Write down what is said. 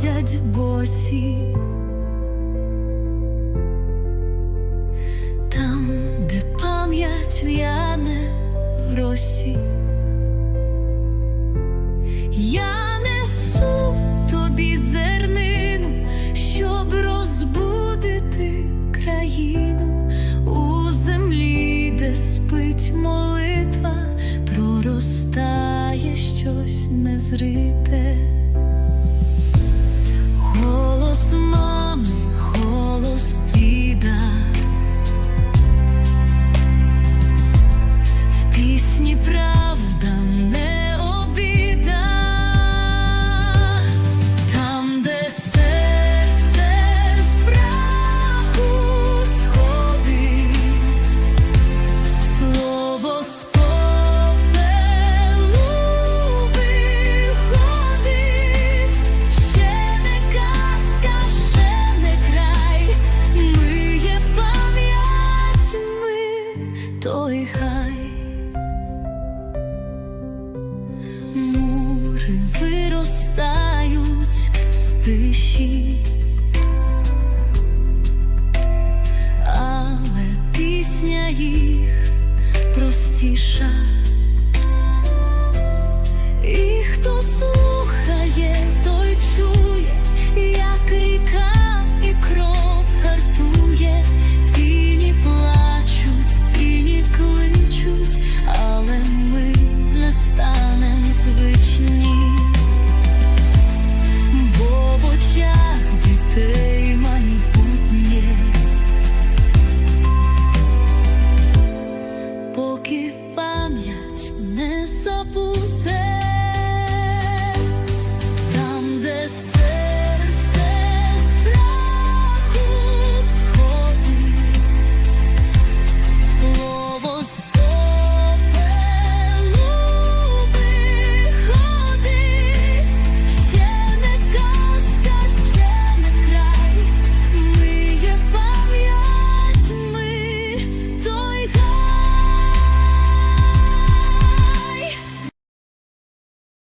ходять босі. Там, де пам'ять в'яне в росі. Я несу тобі зернину, щоб розбудити країну у землі, де спить молитва, проростає щось незрите. то й хай мури виростають з тиші, але пісня їх простіша. sa